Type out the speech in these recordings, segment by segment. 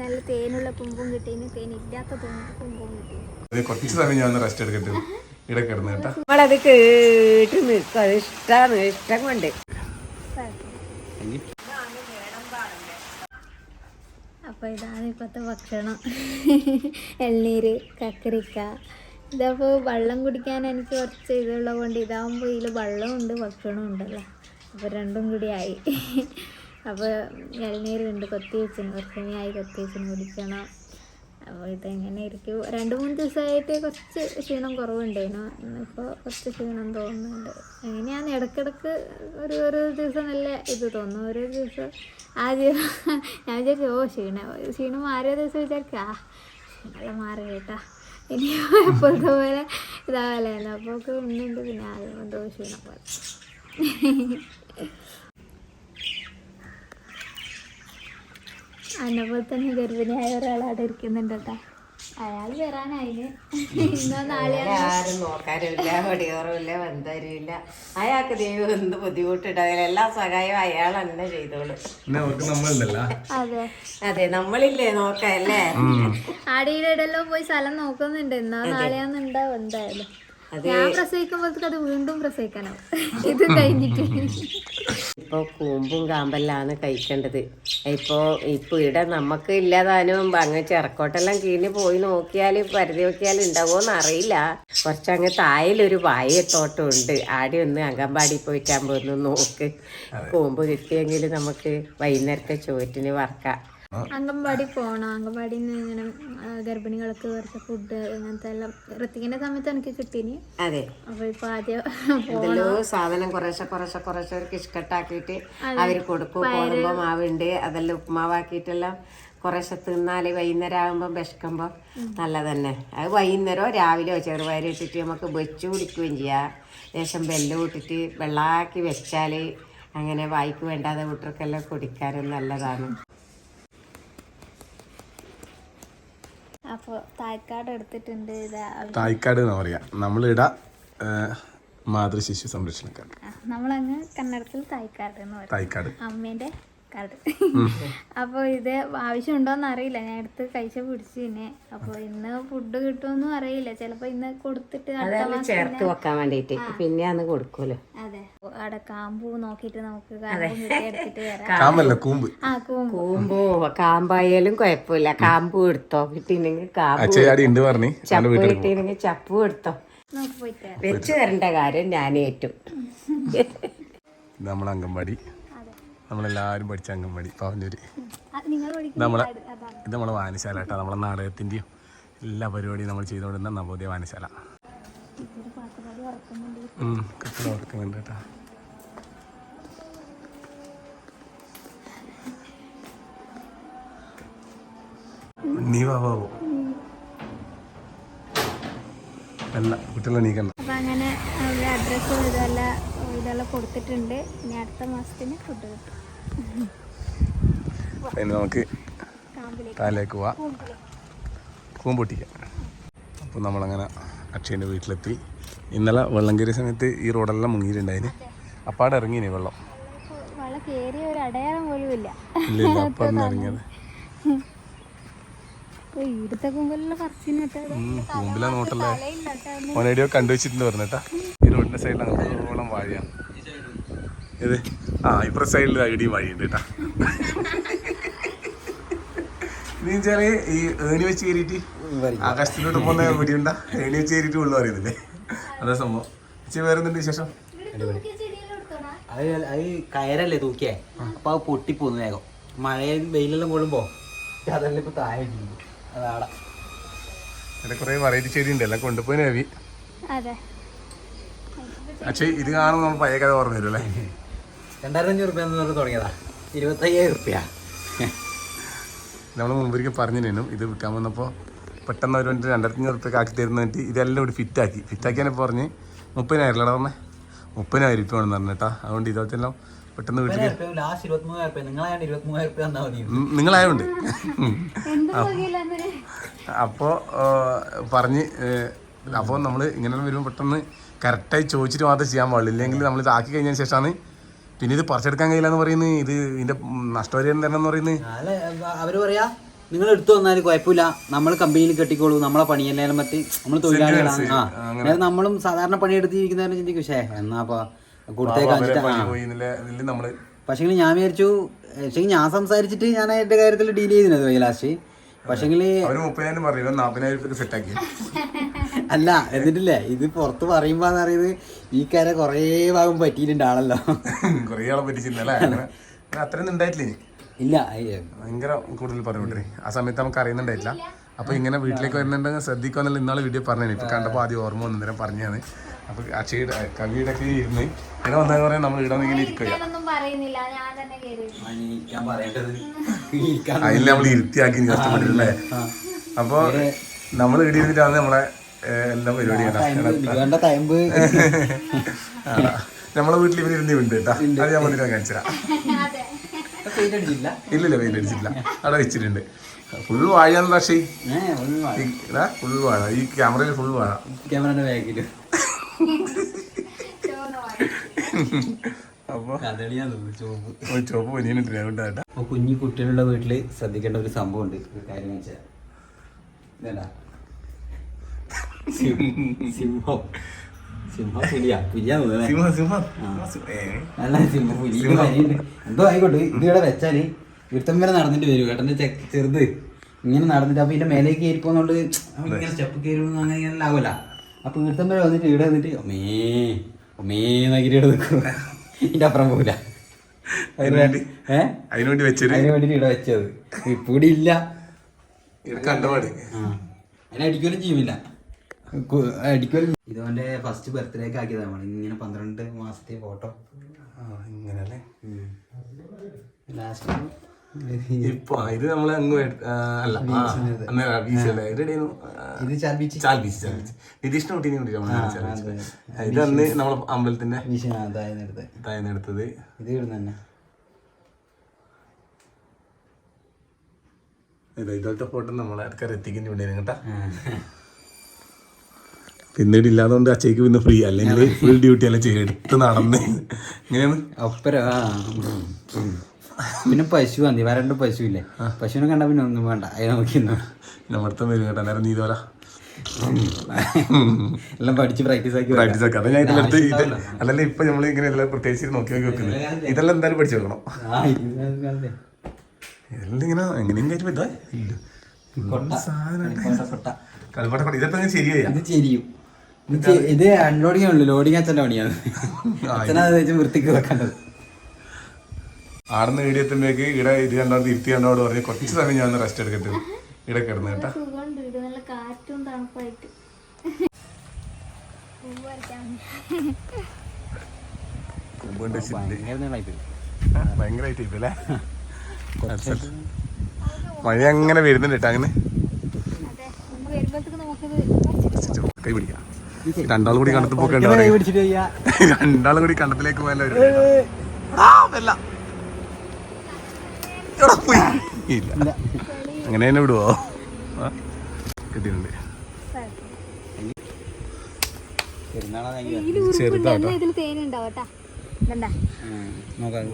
നല്ല തേനുള്ള കുമ്പും കിട്ടീന് തേനില്ലാത്ത കുമ്പും കിട്ടി. കുറച്ച് സമയം ഞാൻ ഒന്ന് റെസ്റ്റ് എടുക്കട്ടെ. ഇവിടെ കിടന്ന് കേട്ടോ. നമ്മളത് കേട്ട് നിൽക്കും. ഇഷ്ടമാണ് ഇഷ്ടം കൊണ്ട്. അപ്പോൾ ഇതാണ് ഇപ്പോഴത്തെ ഭക്ഷണം. എണ്ണീര് കക്കരിക്ക. ഇതപ്പോൾ വെള്ളം കുടിക്കാൻ എനിക്ക് കുറച്ച് ഇതുള്ളത് കൊണ്ട് ഇതാകുമ്പോൾ ഇതിൽ വെള്ളമുണ്ട് ഭക്ഷണവും ഉണ്ടല്ലോ അപ്പോൾ രണ്ടും കൂടി ആയി. അപ്പോൾ വെച്ചിന് ആയി കൊത്തി വെച്ചിന് കുടിക്കണം. അപ്പോൾ ഇതെങ്ങനെ ഇരിക്കും. രണ്ട് മൂന്ന് ദിവസമായിട്ട് കുറച്ച് ക്ഷീണം കുറവുണ്ടായിരുന്നു ഇപ്പോൾ കുറച്ച് ക്ഷീണം തോന്നുന്നുണ്ട്. എങ്ങനെയാണ് ഇടയ്ക്കിടയ്ക്ക് ഒരു ഒരു ദിവസം നല്ല ഇത് തോന്നും. ഓരോ ദിവസം ആദ്യം ഞാൻ വിചാരിച്ചു ഓ ക്ഷീണം ക്ഷീണം മാറിയ ദിവസം വിചാരിക്കാ ആ മാറി കേട്ടാ ഇനി എപ്പോഴത്തെ പോലെ ഇതാവലായിരുന്നു. അപ്പോൾ ഒക്കെ ഉണ്ടുണ്ട് പിന്നെ ആദ്യം എന്തോ ക്ഷീണം പോലെ. എന്നെ പോലെ തന്നെ ഗർഭിണിയായ ഒരാൾ അവിടെ ഇരിക്കുന്നുണ്ട് കേട്ടോ അയാൾ വരാനായിന്. ഇന്നോ നാളെയാണ് ആരും നോക്കാനുമില്ല ഒടിയോറുമില്ല ബന്ധരുമില്ല അയാൾക്ക് ദൈവം എന്ത് ബുദ്ധിമുട്ടുണ്ടാവില്ല എല്ലാ സഹായവും അയാൾ തന്നെ ചെയ്തോളൂ. പിന്നെ അവർക്ക് നമ്മളുണ്ടല്ല അതെ. അതെ നമ്മളില്ലേ നോക്കല്ലേ ആടെ ഇടയിലും പോയി സ്ഥലം നോക്കുന്നുണ്ട്. ഇന്നോ നാളെയാന്നുണ്ടാവും എന്തായാലും. ഞാൻ പ്രസവിക്കുമ്പോഴത്തേക്ക് അത് വീണ്ടും പ്രസവിക്കാനാവും ഇത് കഴിഞ്ഞിട്ട്. ഇപ്പോൾ കൂമ്പും കാമ്പെല്ലാണ് കഴിക്കേണ്ടത്. ഇപ്പോൾ ഇപ്പോൾ ഇവിടെ നമുക്ക് ഇല്ലാതാനും അങ്ങ് ചിറക്കോട്ടെല്ലാം കീഴിന് പോയി നോക്കിയാൽ പരിധി നോക്കിയാൽ ഉണ്ടാവോന്ന് അറിയില്ല. കുറച്ചങ്ങ് തായലൊരു വായത്തോട്ടം ഉണ്ട് ആടെ ഒന്ന് അംഗൻവാടി പോയിട്ടാകുമ്പോൾ ഒന്ന് നോക്ക്. കൂമ്പ് കിട്ടിയെങ്കിൽ നമുക്ക് വൈകുന്നേരത്തെ ചോറ്റിന് വറക്കാം. അംഗൻവാടി പോകണം അംഗൻവാടി ഇങ്ങനെ ഗർഭിണികൾക്ക് കുറച്ച് ഫുഡ് അങ്ങനത്തെ എല്ലാം ഋത്തിക്കിന്റെ സമയത്ത് എനിക്ക് കിട്ടീനി. അതെ. അപ്പൊ ഇപ്പൊ ആദ്യം സാധനം കുറേശ്ശെ കുറേശ്ശെ കുറേശ്ശെ കിഷ്കട്ടാക്കിട്ട് അവർ അവർ കൊടുക്കും ഗോതമ്പ് മാവുണ്ട്. അതെല്ലാം ഉപ്പുമാവാക്കിയിട്ടെല്ലാം കുറേശ്ശെ തിന്നാൽ വൈകുന്നേരം ആകുമ്പോൾ വിശക്കുമ്പോൾ നല്ല തന്നെ അത് വൈകുന്നേരമോ രാവിലെയോ ചെറുപയർ ഇട്ടിട്ട് നമുക്ക് വെച്ച് കുടിക്കുകയും ചെയ്യാം. ലേശം ബെല്ല് ഇട്ടിട്ട് വെള്ളാക്കി വെച്ചാൽ അങ്ങനെ വായിക്ക് വേണ്ടാതെ കുട്ടികൾക്കെല്ലാം കുടിക്കാനും നല്ലതാണ്. അപ്പൊ തായ്ക്കാട് എടുത്തിട്ടുണ്ട് ഇത് തായ്ക്കാട് എന്ന് പറയാ. നമ്മളിട മാതൃ ശിശു സംരക്ഷണ സംരക്ഷണക്കാർ നമ്മളങ്ങ് കന്നഡത്തിൽ തായ്ക്കാട് എന്ന് പറയും. തായ്ക്കാട്. അമ്മേന്റെ കാർഡ് അപ്പോൾ ഇത് ആവശ്യമുണ്ടോന്ന് അറിയില്ല. ഞാൻ എടുത്ത് കഴിച്ച പിടിച്ചു പിന്നെ അപ്പോൾ ഇന്ന് ഫുഡ് കിട്ടുമെന്നും അറിയില്ല. ചിലപ്പോൾ ഇന്ന് കൊടുത്തിട്ട് ചേർത്ത് വെക്കാൻ വേണ്ടിയിട്ട് പിന്നെ അന്ന് കൊടുക്കുമല്ലോ അവിടെ കാമ്പൂ നോക്കിട്ട് നമുക്ക് കാമ്പൂ കിട്ടി എടുത്തിട്ട് വരാം. കാമ്പല്ല കൂമ്പ്. ആ കൂമ്പ്. കൂമ്പോ കാമ്പായാലും കുഴപ്പമില്ല. കാമ്പും എടുത്തോ? കിട്ടിയില്ലെങ്കിൽ കാമ്പ് പറഞ്ഞ്. ചപ്പ് കിട്ടിയില്ലെങ്കിൽ ചപ്പ് എടുത്തോ? വെച്ച് തരേണ്ട കാര്യം ഞാൻ ഏറ്റു. നമ്മൾ നമ്മളെ അംഗൻവാടി. നമ്മളെല്ലാവരും പഠിച്ച അംഗൻവാടി പാവഞ്ചൂര് ആ, നമ്മളെ ഇത് നമ്മളെ വായനശാല കേട്ടോ. നമ്മളെ നാടകത്തിന്റെയും എല്ലാ പരിപാടിയും നമ്മൾ ചെയ്തുകൊണ്ടിരുന്ന നവോദയ വായനശാല. ഓർക്കുന്നുണ്ട് കേട്ടോ. നീ വാ വാ പോ. അല്ല കുട്ടികളെ നീക്കണ്ട അപ്പം അങ്ങനെ അഡ്രസ്സും ഇതെല്ലാം ഇതെല്ലാം കൊടുത്തിട്ടുണ്ട്. ഇനി അടുത്ത മാസത്തിന് ഫുഡ് കിട്ടും. നമുക്ക് താലേക്ക് പോവാം. കൂമ്പിലേക്ക് കൂമ്പൊട്ടിക്കാം അപ്പോൾ നമ്മളങ്ങനെ അക്ഷയന്റെ വീട്ടിലെത്തി. ഇന്നലെ വെള്ളം കയറിയ സമയത്ത് ഈ റോഡെല്ലാം മുങ്ങിയിട്ടുണ്ടായിന്. അപ്പാടെ ഇറങ്ങിനി വെള്ളം. വള കയറിയ ഒരു അടയാളം പോലും ഇല്ല. ഇല്ല ഇല്ല അപ്പം ഇറങ്ങിയത് ഓ, ഇവിടുത്തെ കുമ്പലെല്ലാം പറിച്ചിന് കേട്ടോ കൂമ്പില നോട്ടല്ലേ? ഓനേടിയോ കണ്ടുവച്ചിട്ടുണ്ട് പറഞ്ഞേട്ടാ ഈ റോഡിന്റെ സൈഡിൽ അങ്ങോളം വാഴയാണ്? ഏത്? ആ ഇപ്പുറത്തെ സൈഡിൽ ഇടിയും വഴിയുണ്ട് കേട്ടാ. വെച്ചാൽ ഈ ഏണി വെച്ച് കയറിയിട്ട് ആകാശത്തിലോട്ട് പോകുന്ന വെടിയുണ്ട? ഏണി വെച്ച് കയറിയിട്ട് ഉള്ളു അറിയുന്നില്ലേ അതാ സംഭവം. ചേച്ചി വേറെ എന്തുണ്ട് വിശേഷം അത് കയറല്ലേ തൂക്കിയേ? അപ്പൊ അത് പൊട്ടിപ്പോന്നു വേഗം. മഴയും വെയിലെല്ലാം കൊള്ളുമ്പോ അതെല്ലാം ഇപ്പൊ താഴെ. അതാടാ ഇവിടെ കുറേ വെറൈറ്റി ചെടി ഉണ്ട്. എല്ലാം കൊണ്ടുപോയി നവി. അതെ. പക്ഷേ ഇത് കാണുമ്പോൾ നമ്മൾ പഴയ കഥ ഓർമ്മ വരും അല്ലേ? രണ്ടായിരത്തി അഞ്ഞൂറ് റുപ്യ എന്ന് പറഞ്ഞ് തുടങ്ങിയതാ. ഇരുപത്തയ്യായിരം റുപ്യ. നമ്മൾ മുമ്പൊരിക്കൽ പറഞ്ഞിരുന്നു ഇത് വിൽക്കാൻ വന്നപ്പോൾ പെട്ടെന്ന് അവർ വണ്ടി രണ്ടായിരത്തി അഞ്ഞൂറ് ആക്കി തരുന്നിട്ട് ഇതെല്ലാം ഇവിടെ ഫിറ്റാക്കി ഫിറ്റാക്കിയാണ് പറഞ്ഞ് മുപ്പതിനായിരം ഇപ്പൊ പറഞ്ഞേ മുപ്പതിനായിരം വേണമെന്ന് പറഞ്ഞു കേട്ടോ. അതുകൊണ്ട് ഇതൊക്കെല്ലാം പെട്ടെന്ന് വീട്ടിൽ ലാസ്റ്റ് ഇരുപത്തിമൂവായിരം തന്നാ മതി. നിങ്ങളായോണ്ട്. അപ്പോൾ പറഞ്ഞ് അപ്പോൾ നമ്മൾ ഇങ്ങനെ വരുമ്പോൾ പെട്ടെന്ന് കറക്റ്റായി ചോദിച്ചിട്ട് മാത്രമേ ചെയ്യാൻ പാടുള്ളൂ ഇല്ലെങ്കിൽ നമ്മൾ ഇത് ആക്കി കഴിഞ്ഞതിന് ശേഷമാണ് പിന്നെ ഇത് പറിച്ചെടുക്കാൻ കഴിയില്ല എന്ന് പറയുന്നത്. ഇത് ഇതിന്റെ നഷ്ടപരിഹാരം തരണം എന്ന് പറയുന്നത് അവർ പറയാ നിങ്ങൾ എടുത്തു വന്നാലും കുഴപ്പമില്ല. നമ്മൾ കമ്പനിയിൽ കെട്ടിക്കോളൂ. നമ്മളെ പണിയെല്ലാം പറ്റി നമ്മൾ തൊഴിലാളികളാണ്. ആ നമ്മളും സാധാരണ പണിയെടുത്തിരിക്കുന്നവരെ ചിന്തിക്കും. പക്ഷേ എന്നാപ്പാ ഇതിൽ ഞാൻ വിചാരിച്ചു പക്ഷെ ഞാൻ സംസാരിച്ചിട്ട് ഞാൻ അതിന്റെ കാര്യത്തിൽ ഡീൽ ചെയ്തിരുന്നത് ലാസ്റ്റ് പക്ഷെങ്കിൽ അല്ല എന്നിട്ടില്ലേ ഇത് പുറത്ത് പറയുമ്പോ അറിയത് ഈ കാര്യം കൊറേ ഭാഗം പറ്റിയിട്ടുണ്ടാണല്ലോ കൊറേ ആളെ ഇല്ല. ഭയങ്കര കൂടുതൽ ആ സമയത്ത് നമുക്ക് അറിയുന്നുണ്ടായിട്ടില്ല അപ്പൊ ഇങ്ങനെ വീട്ടിലേക്ക് വരുന്നുണ്ടെങ്കിൽ ശ്രദ്ധിക്കാന്നുള്ള ഇന്നാളെ വീഡിയോ പറഞ്ഞു ഇപ്പൊ കണ്ടപ്പോ ആദ്യം ഓർമ്മ വന്നേരം പറഞ്ഞാണ് അപ്പൊ അക്ഷയുടെ കവിയുടെ ഒക്കെ ഇരുന്ന് ഇങ്ങനെ വന്നാൽ പറയാൻ നമ്മൾ ഇവിടെ ഇങ്ങനെ ഇരിക്കുക പറയുന്നില്ല ഞാൻ തന്നെ കയറി ഞാൻ പറയേണ്ടത് ഇരിക്കാൻ അതിൽ നമ്മൾ ഇരുത്തിയാക്കി കഷ്ടപ്പെട്ടില്ലേ അപ്പൊ നമ്മൾ ഇവിടെ ഇരുന്നിട്ടാണ് നമ്മളെ എല്ലാം തയമ്പ്, നമ്മളെ വീട്ടിൽ ഇവർ ഇരുന്ന് ഉണ്ട് കേട്ടാ. അത് ഞാൻ വന്നിട്ട് കാണിച്ചാ അതെ. പെയിന്റ് അടിച്ചില്ല ഇല്ലില്ല വെയിൽ അടിച്ചില്ല അവിടെ വെച്ചിട്ടുണ്ട്. ഫുൾ വാഴയാണ് പക്ഷേ. ഫുൾ വാഴ. ഈ ക്യാമറയിൽ ഫുൾ വാഴ. ക്യാമറയുടെ ബാഗിൽ അപ്പൊ കദളിയാന്ന് തോന്നുന്നു ചോപ്പ് ഒരു ചോപ്പ് പനിയുണ്ട് അതുകൊണ്ടാ അപ്പോൾ കുഞ്ഞു കുട്ടികളുടെ വീട്ടിൽ ശ്രദ്ധിക്കേണ്ട ഒരു സംഭവം ഉണ്ട്. കാര്യം വെച്ചാൽ ഇതേടാ സിംഹം. സിംഹം പുലിയാ. പുലിയാ തോന്നുന്നേ സിംഹ സിംഹ. അല്ല സിംഹം പുലി ഇത് എന്തോ ആയിക്കോട്ടെ ഇത് ഇവിടെ വെച്ചാൽ ഇവിടുത്തം വരെ നടന്നിട്ട് വരും. ഏട്ടന്റെ ചെറുത് ഇങ്ങനെ നടന്നിട്ട് അപ്പൊ ഇതിന്റെ മേലേക്ക് കയറിപ്പോന്നോണ്ട് ഇങ്ങനെ സ്റ്റെപ്പ് കയറി അങ്ങനെ ഇങ്ങനെ ആവുമല്ല അപ്പൊ ഇവിടുത്തെ വരെ വന്നിട്ട് ഇവിടെ വന്നിട്ട് ഒമേ ഒമേ നഗിരിയുടെ നിൽക്കും ഇതിന്റെ അപ്പുറം പോകില്ല അതിനുവേണ്ടി ഏഹ് അതിന് വേണ്ടി വെച്ചൊരു അതിന് വേണ്ടിട്ട് ഇവിടെ വെച്ചത്. ഇപ്പൊ ഇവിടെ ഇല്ല കണ്ടപാട്. ആ. അതിനെ അടിക്കലും ചെയ്യുമില്ല കു- ഇതോന്റെ ഫസ്റ്റ് ബർത്ത്ഡേക്ക് ആക്കിയതാണ് ഇങ്ങനെ പന്ത്രണ്ട് മാസത്തെ ഫോട്ടോ ഇങ്ങനല്ലേ ലാസ്റ്റ് ഇപ്പൊ ഇത് നമ്മൾ അങ്ങ് അല്ല നിതീഷിനെ കുട്ടീനെ കുട്ടി ഇത് അന്ന് നമ്മളെ അമ്പലത്തിന്റെ തായനെടുത്തത് ഇത് ഇവിടുന്ന് തന്നെ. ഇത് ഇതുപോലത്തെ ഫോട്ടോ നമ്മളെ ആൾക്കാർ എത്തിക്കേണ്ടി ഉണ്ടായിരുന്നു കേട്ടാ. പിന്നീട് ഇല്ലാതുകൊണ്ട് അച്ഛക്ക് പിന്നെ ഫ്രീ അല്ലെങ്കിൽ ഫുൾ ഡ്യൂട്ടി അല്ല ചെയ്ത് എടുത്ത് നടന്ന്. ഇങ്ങനെയാണ് ഉം. പിന്നെ പശു വന്നി. വരണ്ട് പശു ഇല്ലേ പശുവിനെ കണ്ട പിന്നെ ഒന്നും വേണ്ട. അതിനെ നോക്കിന്നു നമ്മുടെ വരും കേട്ടോ. നേരം നീ ഇതുപോലെ എല്ലാം പഠിച്ച് പ്രാക്ടീസ് ആക്കി പ്രാക്ടീസ് ആക്കി. അത് ഞാൻ ഇതിലെടുത്ത് ഇത് അല്ലല്ല ഇപ്പൊ നമ്മൾ ഇങ്ങനെ എല്ലാം പ്രത്യേകിച്ച് നോക്കി നോക്കി വെക്കുന്നത്. ഇതെല്ലാം എന്തായാലും പഠിച്ചു വെക്കണം. ഇതെല്ലാം ഇങ്ങനെ എങ്ങനെയും കയറ്റി പറ്റാ ഇല്ല. കളിപ്പാട്ട അങ്ങ് ശരിയായി? ഇത് ചെരിയും. ഇത് അൺലോഡിങ് ഉള്ളു ലോഡിങ് അച്ഛന്റെ പണിയാണ്. അച്ഛനാ വെച്ച് വൃത്തിക്ക് വെക്കേണ്ടത്. ആടുന്ന വീടിയെത്തുമ്പോഴേക്ക് ഇവിടെ ഇത് കണ്ടോണ്ട് ഇരുത്തി കണ്ടോട് പറഞ്ഞ് കുറച്ച് സമയം ഞാൻ റെസ്റ്റ് എടുക്കട്ടെ. ഇവിടെ കിടന്നു കേട്ടാ. ഭയങ്കരമായിട്ട് ഇപ്പല്ലേ മഴ അങ്ങനെ വരുന്നുണ്ട് കേട്ടോ അങ്ങനെ. കൈ പിടിക്കാം. രണ്ടാളും കൂടി കണ്ടത്തിൽ പോക്കണ്ട. രണ്ടാളും കൂടി കണ്ടത്തിലേക്ക് പോയാലോ ആ വെല്ല എടാ, പോയി. ഇല്ല. അങ്ങനെ തന്നെ വിടുവോ? കിട്ടിയിട്ടുണ്ട്. ചെറുതാട്ടോ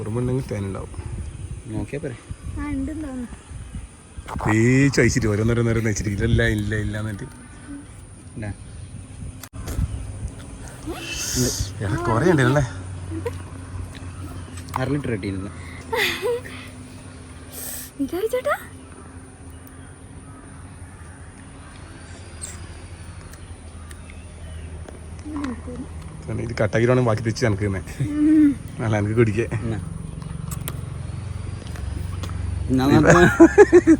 ഉറുമ്പുണ്ടെങ്കിൽ തേനുണ്ടാവും നോക്കിയാ ഈ ചോദിച്ചിട്ട് ഓരോന്നോരോന്നോരോന്ന് വെച്ചിട്ട് ഇല്ല ഇല്ല ഇല്ല എന്നിട്ട്. ഇല്ല. എടാ കുറേ ഉണ്ടല്ലേ? അര ലിറ്റർ ഇതാ ചേട്ടാ? ഇത് കട്ടാക്കിയിട്ടാണ് ബാക്കി തിരിച്ച് എനിക്ക് തന്നെ അല്ല എനിക്ക് കുടിക്കേ.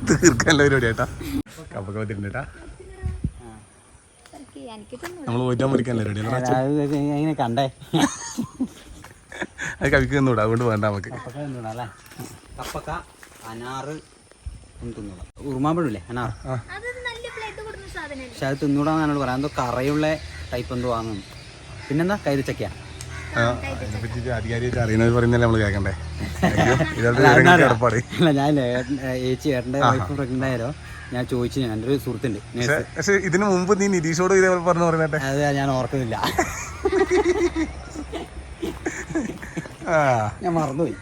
തീർക്കാനുള്ള പരിപാടി ഏട്ടാ കപ്പൊക്കെ എനിക്ക് എനിക്ക് നമ്മൾ പോയിട്ടാ മുറിക്കാനുള്ള പരിപാടി അല്ലേ? കണ്ടേ. അത് കവിക്ക് തന്നൂടാ അതുകൊണ്ട് വേണ്ട നമുക്ക്. കപ്പക്ക അനാറ് തിന്നൂടാ. ഉറുമാമ്പഴമില്ലേ? അനാർ അതൊരു നല്ല പ്ലേറ്റ് കൊടുക്കുന്ന സാധനം പക്ഷെ അത് തിന്നൂടാന്ന് എന്നോട് പറയാം എന്തോ കറയുള്ള ടൈപ്പ് എന്തോ ആണ് പിന്നെന്താ? കൈതച്ചക്കയാ അല്ല ഞാൻ ഏച്ചി ഏട്ടന്റെ വൈഫ് പ്രഗ്നന്റ് ആയാലോ ഞാൻ ചോദിച്ചു ഞാൻ എന്റെ ഒരു സുഹൃത്തുണ്ട് ഇതിനു മുമ്പ് നീ നിതീഷോട് ഇതേപോലെ പറഞ്ഞു പറഞ്ഞേ അത് ഞാൻ ഓർക്കുന്നില്ല. ആ. ഞാൻ മറന്നുപോയി.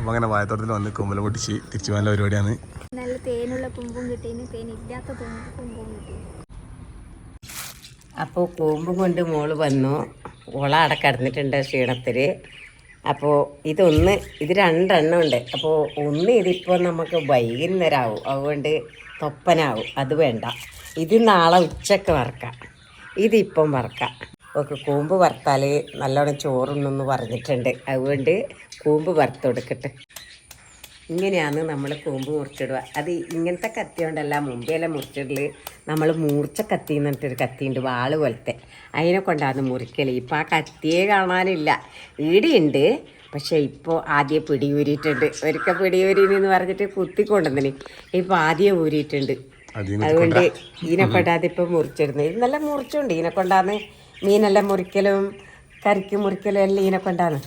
അപ്പൊ അങ്ങനെ വായത്തോട്ടത്തിൽ വന്ന് കുമ്പല പൊട്ടിച്ച് തിരിച്ചു പോകാനുള്ള പരിപാടിയാണ്. തേനുള്ള തേനില്ലാത്ത തുമ്പ് തുമ്പും കിട്ടി. അപ്പോൾ കൂമ്പും കൊണ്ട് മോൾ വന്നു. ഓള അവിടെ കിടന്നിട്ടുണ്ട് ക്ഷീണത്തിൽ അപ്പോൾ ഇതൊന്ന് ഇത് രണ്ടെണ്ണം ഉണ്ട്. അപ്പോൾ ഒന്ന് ഇതിപ്പോൾ നമുക്ക് വൈകുന്നേരമാവും അതുകൊണ്ട് തൊപ്പനാവും. അത് വേണ്ട. ഇത് നാളെ ഉച്ചയ്ക്ക് വറക്കാം. ഇതിപ്പം വറക്കാം. ഓക്കെ കൂമ്പ് വറുത്താൽ നല്ലോണം ചോറുണ്ടെന്ന് പറഞ്ഞിട്ടുണ്ട്. അതുകൊണ്ട് കൂമ്പ് വറുത്ത് കൊടുക്കട്ടെ. ഇങ്ങനെയാണ് നമ്മൾ കൂമ്പ് മുറിച്ചിടുക. അത് ഇങ്ങനത്തെ കത്തി കൊണ്ടല്ല മുമ്പേല മുറിച്ചിടൽ? നമ്മൾ മൂർച്ച കത്തി എന്ന് പറഞ്ഞിട്ടൊരു കത്തിയുണ്ട് വാൾ പോലത്തെ. അതിനെ കൊണ്ടാണ് മുറിക്കൽ ഇപ്പം ആ കത്തിയെ കാണാനില്ല. ഈടിയുണ്ട് പക്ഷേ ഇപ്പോൾ ആദ്യം പിടി ഊരിയിട്ടുണ്ട് ഒരിക്കൽ പിടി പറഞ്ഞിട്ട് കുത്തി കൊണ്ടുവന്നിന് ഇപ്പോൾ ആദ്യം ഊരിയിട്ടുണ്ട്. അതുകൊണ്ട് ഇതിനെ കൊണ്ടാണ് ഇപ്പം മുറിച്ചിടുന്നത്. ഇത് നല്ല മുറിച്ചുണ്ട്. ഇതിനെ കൊണ്ടാണ് മീനെല്ലാം മുറിക്കലും കറിക്ക് മുറിക്കലും എല്ലാം ഇതിനെ കൊണ്ടാണ്.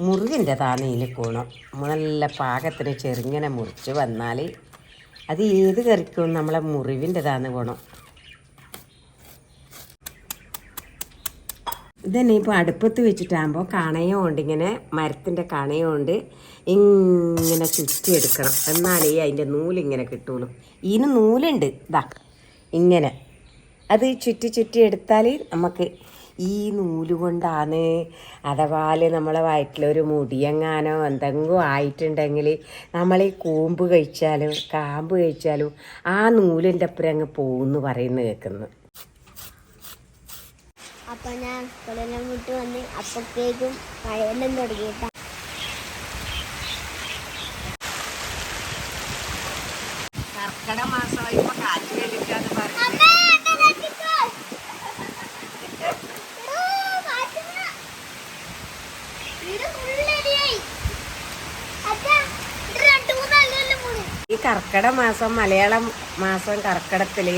മുറിവിന്റെതാണ് ഇതിന് ഗുണം. നല്ല പാകത്തിന് ചെറുങ്ങനെ മുറിച്ച് വന്നാൽ അത് ഏത് കറിക്കും നമ്മളെ മുറിവിന്റെതാണ് ഗുണം. ഇതന്നെ ഇപ്പോൾ അടുപ്പത്ത് വെച്ചിട്ടാകുമ്പോൾ ഉണ്ട് ഇങ്ങനെ മരത്തിന്റെ കണയം കൊണ്ട് ഇങ്ങനെ ചുറ്റിയെടുക്കണം. എന്നാലേ അതിന്റെ നൂലിങ്ങനെ കിട്ടുള്ളൂ. ഇതിന് നൂലുണ്ട്. ഇതാ ഇങ്ങനെ. അത് ചുറ്റി ചുറ്റി എടുത്താൽ നമുക്ക് ഈ നൂൽ കൊണ്ടാണ് അഥവാ നമ്മളെ വയറ്റിലൊരു മുടിയെങ്ങാനോ എന്തെങ്കിലും ആയിട്ടുണ്ടെങ്കിൽ നമ്മൾ ഈ കൂമ്പ് കഴിച്ചാലും കാമ്പ് കഴിച്ചാലും ആ നൂലിന്റെ അപ്പുറം അങ്ങ് പോകുമെന്ന് പറയുന്നു കേൾക്കുന്നു അപ്പൊ ഞാൻ സ്കൂളിനെ വിട്ട് വന്ന് അപ്പത്തേക്കും പഴയെല്ലാം തുടങ്ങിയിട്ടാ കർക്കിടക മാസമായപ്പോൾ കാറ്റ് കണ്ടിട്ടാന്ന് പറഞ്ഞു ഈ കർക്കിടക മാസം മലയാളം മാസം കർക്കിടത്തിൽ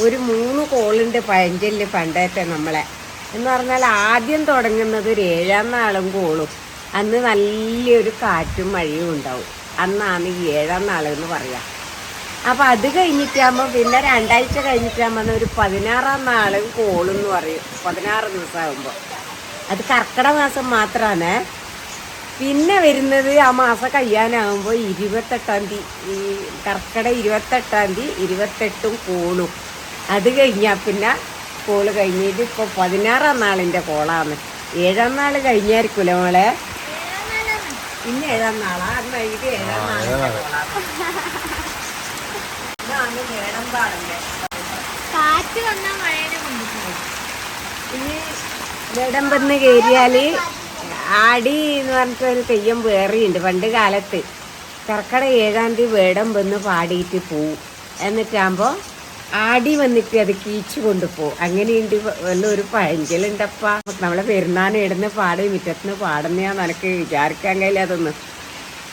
ഒരു മൂന്ന് കോളുണ്ട് പഴഞ്ചൊല്ല് പണ്ടത്തെ നമ്മളെ. എന്ന് പറഞ്ഞാൽ ആദ്യം തുടങ്ങുന്നത് ഒരു ഏഴാം നാളും കോളും. അന്ന് നല്ലൊരു കാറ്റും മഴയും ഉണ്ടാവും. അന്നാണ് ഈ ഏഴാം നാളെന്ന് പറയാം. അപ്പം അത് കഴിഞ്ഞിട്ടാകുമ്പോൾ പിന്നെ രണ്ടാഴ്ച കഴിഞ്ഞിട്ടാകുമ്പോൾ ഒരു പതിനാറാം നാളും കോളും എന്ന് പറയും. പതിനാറ് ദിവസമാകുമ്പോൾ അത് കർക്കിടക മാസം മാത്രമാണ് പിന്നെ വരുന്നത് ആ മാസം കഴിയാനാകുമ്പോൾ ഇരുപത്തെട്ടാം തീയതി ഈ കർക്കിടക ഇരുപത്തെട്ടാം തീയതി ഇരുപത്തെട്ടും കോളും. അത് കഴിഞ്ഞാൽ പിന്നെ കോൾ കഴിഞ്ഞിട്ട് ഇപ്പോൾ പതിനാറാം നാളിന്റെ കോളാണ് ഏഴാം നാൾ കഴിഞ്ഞായിരിക്കുമല്ലോ മോളെ? പിന്നെ ഏഴാം നാളാ? എന്നാ ഇത് ഏഴാം നാളിന്റെ കോളാണ് ഇതാണ് വേടമ്പാടല്ലേ കാറ്റ് വന്നാൽ മഴേനെ കൊണ്ടുപോകും. ഈ വേടമ്പെന്ന് കയറിയാൽ ആടി എന്ന് പറഞ്ഞിട്ട് ഒരു തെയ്യം വേറെയുണ്ട്. പണ്ട് കാലത്ത് കർക്കട ഏഴാം തീയതി വന്ന് പാടിയിട്ട് പോവും. എന്നിട്ടാകുമ്പോൾ ആടി വന്നിട്ട് അത് കീച്ചു കൊണ്ടുപോകും അങ്ങനെയുണ്ട് വല്ല ഒരു പഴഞ്ചലുണ്ടപ്പ നമ്മളെ പെരുന്നാൻ ഇടുന്ന പാട് മുറ്റത്തുനിന്ന് പാടുന്നയാ നിനക്ക് വിചാരിക്കാൻ കഴിയില്ല അതൊന്നും.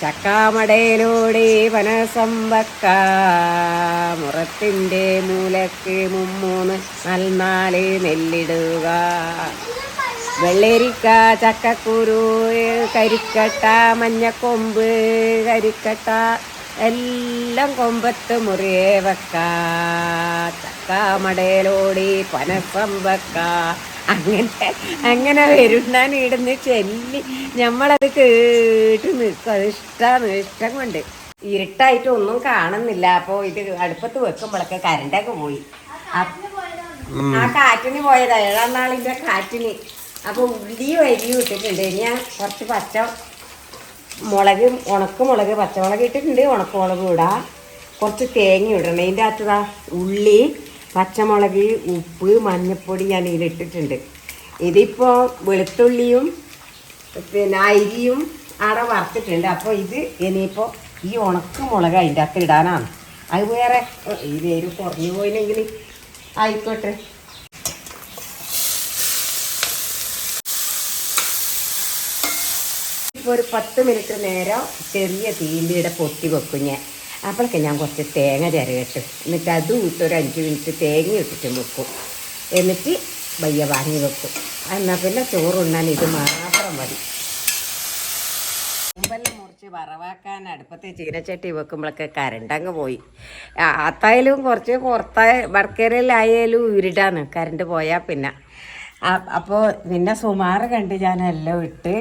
ചക്കാമടയിലൂടെ വനസമ്പക്ക മുറത്തിന്റെ മൂലക്ക് മുമ്മൂന്ന് നൽനാല് നെല്ലിടുക. വെള്ളരിക്ക ചക്കക്കുരു കരിക്കട്ട മഞ്ഞക്കൊമ്പ് കരിക്കട്ട എല്ലാം കൊമ്പത്ത് മുറിയെ വെക്ക. പനസം വക്ക. അങ്ങനെ അങ്ങനെ വരുന്നാൻ ഇടുന്ന് ചെല്ലി നമ്മളത് കേട്ട് നിൽക്കും. അത് ഇഷ്ടമാണ് ഇഷ്ടം കൊണ്ട്. ഇരുട്ടായിട്ട് ഒന്നും കാണുന്നില്ല. അപ്പോൾ ഇത് അടുപ്പത്ത് വെക്കുമ്പോഴൊക്കെ കരണ്ടൊക്കെ പോയി. ആ കാറ്റിന് പോയതാ. ഏഴാം നാളിന്റെ കാറ്റിന്. അപ്പൊ ഉള്ളിയും അരിയും ഇട്ടിട്ടുണ്ട്. ഞാൻ കുറച്ച് പച്ച മുളക് ഉണക്ക മുളക് പച്ചമുളക് ഇട്ടിട്ടുണ്ട്. ഉണക്ക മുളക് ഇടാം. കുറച്ച് തേങ്ങ ഇടണം. അതിന്റെ അകത്തതാ ഉള്ളി പച്ചമുളക് ഉപ്പ് മഞ്ഞൾപ്പൊടി ഞാൻ ഇതിലിട്ടിട്ടുണ്ട് ഇതിപ്പോൾ വെളുത്തുള്ളിയും പിന്നെ അരിയും അവിടെ വറുത്തിട്ടുണ്ട്. അപ്പോൾ ഇത് ഇനിയിപ്പോൾ ഈ ഉണക്ക മുളക് അതിന്റെ അകത്ത് ഇടാനാണ്. അത് വേറെ ഈ വേര് കുറഞ്ഞു പോയില്ലെങ്കിൽ ആയിക്കോട്ടെ. ഇപ്പോൾ ഒരു പത്ത് മിനിറ്റ് നേരം ചെറിയ തീന്റെ പൊട്ടി വെക്കും ഞാൻ. അപ്പോഴൊക്കെ ഞാൻ കുറച്ച് തേങ്ങ ചിരകട്ട് എന്നിട്ട് അതും ഇട്ട് ഒരു അഞ്ച് മിനിറ്റ് തേങ്ങ ഇട്ടിട്ട് വെക്കും. എന്നിട്ട് വയ്യ വാങ്ങി വെക്കും. എന്നാൽ പിന്നെ ചോറുണ്ണാൻ ഇത് മാത്രം മതി. മുമ്പെല്ലാം മുറിച്ച് വറവാക്കാൻ അടുപ്പത്തെ ചീനച്ചട്ടി വെക്കുമ്പോഴൊക്കെ കരണ്ടങ്ങ് പോയി. അത്തായാലും കുറച്ച് പുറത്ത വടക്കേരയിലായാലും ഉരുടാണ്. കരണ്ട് പോയാൽ പിന്നെ. അപ്പോൾ നിന്നെ സുമാറ് കണ്ട് ഞാൻ എല്ലാം ഇട്ട്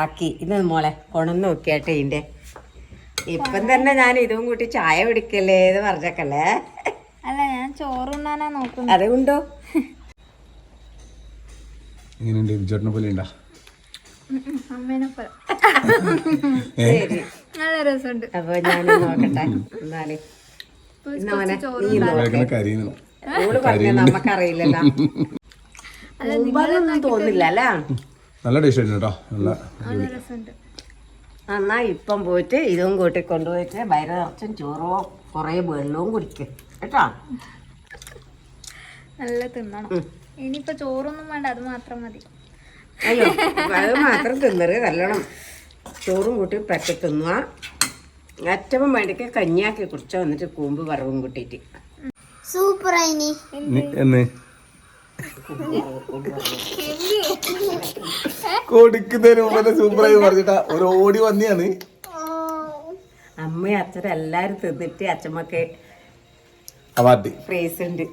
ആക്കി. ഇത് മോളെ കൊണന്ന് നോക്കിയാട്ടെ ഇതിന്റെ ഇപ്പം തന്നെ ഞാൻ ഇതും കൂട്ടി ചായ പിടിക്കല്ലേ എന്ന് പറഞ്ഞേക്കല്ലേ? അല്ല ഞാൻ ചോറുണ്ണാനാ നോക്കുന്നത്. അതുകൊണ്ടോ? എങ്ങനെയുണ്ട് വിജോട്ടിനെ പോലെ ഉണ്ടാ? അമ്മേനെ പോലെ. ശരി. നല്ല രസമുണ്ട്. അപ്പൊ ഞാൻ നോക്കട്ടെ. എന്നാൽ. ഇന്ന് നമുക്കറിയില്ലല്ലോ. തോന്നില്ല അല്ലേ? നല്ല ടേസ്റ്റ് ആയിരുന്നു കേട്ടോ നല്ല എന്നാ ഇപ്പം പോയിട്ട് ഇതും കൂട്ടി കൊണ്ടുപോയിട്ട് വയറ് നിറച്ചും ചോറോ കുറേ വെള്ളവും കുടിക്കും. കേട്ടോ? നല്ല തിന്നണം. ഇനിയിപ്പോ ചോറൊന്നും വേണ്ട അത് മാത്രം മതി. അയ്യോ അത് മാത്രം തിന്നറ് നല്ലോണം ചോറും കൂട്ടി പറ്റി തിന്നുക ഏറ്റവും വേണ്ടിക്ക് കഞ്ഞിയാക്കി കുടിച്ച വന്നിട്ട് കൂമ്പ് വറവും കൂട്ടിയിട്ട്. എന്ന്? കൊടുക്കുന്നതിന് മുമ്പ് സൂപ്പറായി പറഞ്ഞിട്ടാ. ഒരു ഓടി വന്നിയാണ്. അമ്മയും അച്ഛനും എല്ലാരും തിന്നിട്ട് അച്ഛമ്മക്ക് അവാർഡ്. ഫ്രേസ് ഉണ്ട്.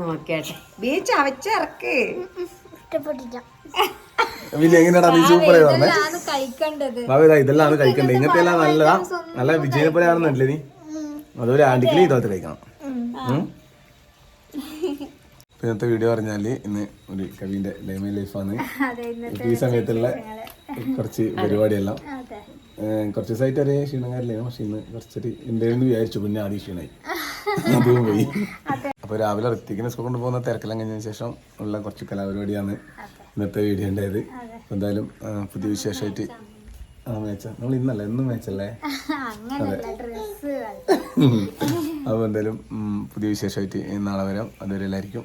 നോക്കിയാട്ടെ. ബീച്ച് അവച്ചിറക്ക് എങ്ങനെയാടാ നീ സൂപ്പറായി പറഞ്ഞേ ഇതെല്ലാം കഴിക്കണ്ടേ? ഇങ്ങനത്തെ എല്ലാം നല്ലതാ. നല്ല വിജയനെ നീ? അതൊരു ആണ്ടിക്കലേ ഇതോത്ത് കഴിക്കണം ഇന്നത്തെ വീഡിയോ പറഞ്ഞാൽ ഇന്ന് ഒരു കവിന്റെ ലൈമ ലൈഫാണ് ഈ സമയത്തുള്ള കുറച്ച് പരിപാടിയെല്ലാം. കുറച്ച് ദിവസമായിട്ട് അറിയാം ക്ഷീണക്കാരില്ലായിരുന്നു പക്ഷെ ഇന്ന് കുറച്ചൊരു ഉണ്ടായിരുന്നു വിചാരിച്ചു പിന്നെ ആദ്യം ക്ഷീണായി. അതും പോയി. അപ്പൊ രാവിലെ ഋത്തിക്കിനെ സ്കൂൾ കൊണ്ടുപോകുന്ന തിരക്കെല്ലാം കഴിഞ്ഞതിന് ശേഷം ഉള്ള കുറച്ച് കലാപരിപാടിയാണ് ഇന്നത്തെ വീഡിയോ ഉണ്ടായത് എന്തായാലും പുതിയ വിശേഷമായിട്ട് ആ മേച്ച നമ്മൾ ഇന്നല്ല എന്നും മേച്ചല്ലേ അതെ. അപ്പോൾ എന്തായാലും പുതിയ വിശേഷമായിട്ട് നാളെ വരാം. അതുവരെ എല്ലാവർക്കും